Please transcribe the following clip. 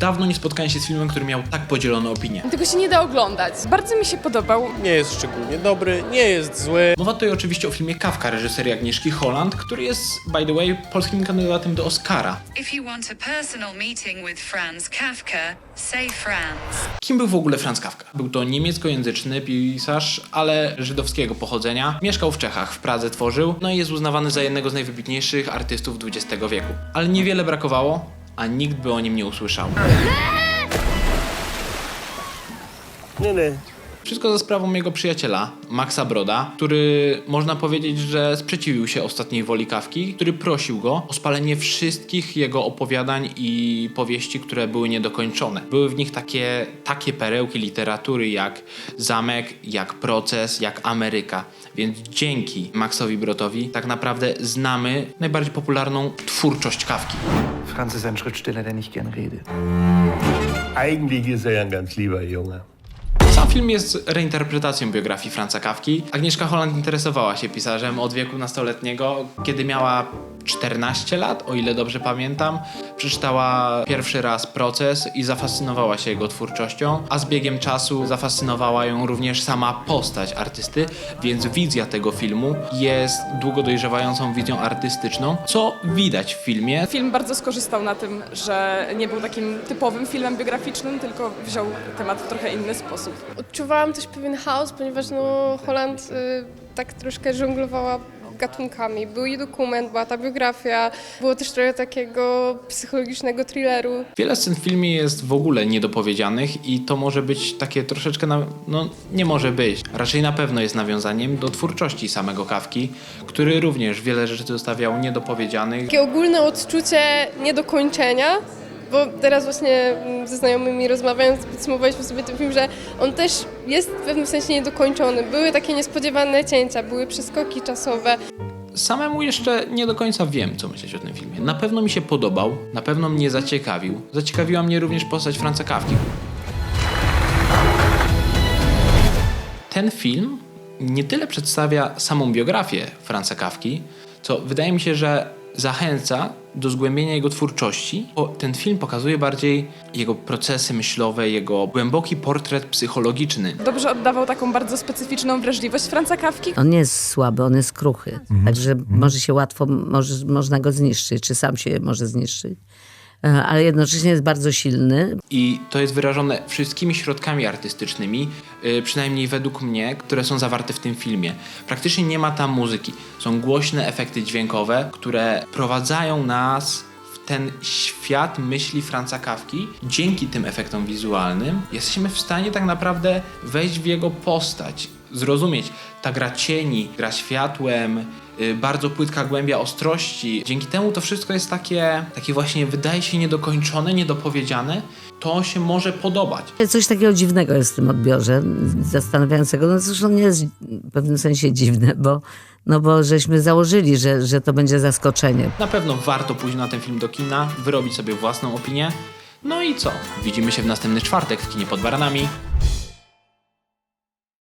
Dawno nie spotkałem się z filmem, który miał tak podzielone opinie. Tego się nie da oglądać. Bardzo mi się podobał. Nie jest szczególnie dobry, nie jest zły. Mowa tutaj oczywiście o filmie Kawka reżyserii Agnieszki Holland, który jest, by the way, polskim kandydatem do Oscara. If you want a personal meeting with Franz Kafka, say Franz. Kim był w ogóle Franz Kawka? Był to niemieckojęzyczny pisarz, ale żydowskiego pochodzenia. Mieszkał w Czechach, w Pradze tworzył, no i jest uznawany za jednego z najwybitniejszych artystów XX wieku. Ale niewiele brakowało, a nikt by o nim nie usłyszał. Nie, nie. Wszystko za sprawą jego przyjaciela, Maxa Broda, który można powiedzieć, że sprzeciwił się ostatniej woli Kawki, który prosił go o spalenie wszystkich jego opowiadań i powieści, które były niedokończone. Były w nich takie, takie perełki literatury jak Zamek, jak Proces, jak Ameryka. Więc dzięki Maxowi Brotowi tak naprawdę znamy najbardziej popularną twórczość Kawki. Franz ist ein Schriftsteller, der nicht gern redet. Eigentlich ist er ja ein ganz lieber Junge. Film jest reinterpretacją biografii Franza Kawki. Agnieszka Holland interesowała się pisarzem od wieku nastoletniego, kiedy miała 14 lat, o ile dobrze pamiętam. Przeczytała pierwszy raz proces i zafascynowała się jego twórczością, a z biegiem czasu zafascynowała ją również sama postać artysty, więc wizja tego filmu jest długo dojrzewającą wizją artystyczną, co widać w filmie. Film bardzo skorzystał na tym, że nie był takim typowym filmem biograficznym, tylko wziął temat w trochę inny sposób. Odczuwałam też pewien chaos, ponieważ no, Holland y, tak troszkę żonglowała gatunkami. Był i dokument, była ta biografia, było też trochę takiego psychologicznego thrilleru. Wiele scen w filmie jest w ogóle niedopowiedzianych i to może być takie troszeczkę, na, no nie może być, raczej na pewno jest nawiązaniem do twórczości samego Kawki, który również wiele rzeczy zostawiał niedopowiedzianych. Takie ogólne odczucie niedokończenia, bo teraz właśnie mm, ze znajomymi rozmawiając, podsumowaliśmy sobie ten film, że on też jest w pewnym sensie niedokończony. Były takie niespodziewane cięcia, były przeskoki czasowe. Samemu jeszcze nie do końca wiem, co myśleć o tym filmie. Na pewno mi się podobał, na pewno mnie zaciekawił. Zaciekawiła mnie również postać Franca Kawki. Ten film nie tyle przedstawia samą biografię Franca Kawki, co wydaje mi się, że zachęca do zgłębienia jego twórczości, bo ten film pokazuje bardziej jego procesy myślowe, jego głęboki portret psychologiczny. Dobrze oddawał taką bardzo specyficzną wrażliwość Franca Kawki. On nie jest słaby, on jest kruchy. Także może się łatwo, może, można go zniszczyć, czy sam się może zniszczyć. E, Ale jednocześnie jest bardzo silny. I to jest wyrażone wszystkimi środkami artystycznymi, yy, przynajmniej według mnie, które są zawarte w tym filmie. Praktycznie nie ma tam muzyki. Są głośne efekty dźwiękowe, które prowadzają nas w ten świat myśli Franca Kawki. Dzięki tym efektom wizualnym jesteśmy w stanie tak naprawdę wejść w jego postać, zrozumieć ta gra cieni, gra światłem, yy, bardzo płytka głębia ostrości. Dzięki temu to wszystko jest takie, takie właśnie wydaje się niedokończone, niedopowiedziane. To się może podobać. Coś takiego dziwnego jest w tym odbiorze, zastanawiającego. No zresztą nie jest w pewnym sensie dziwne, bo, no bo żeśmy założyli, że, że to będzie zaskoczenie. Na pewno warto pójść na ten film do kina, wyrobić sobie własną opinię. No i co? Widzimy się w następny czwartek w kinie pod baranami.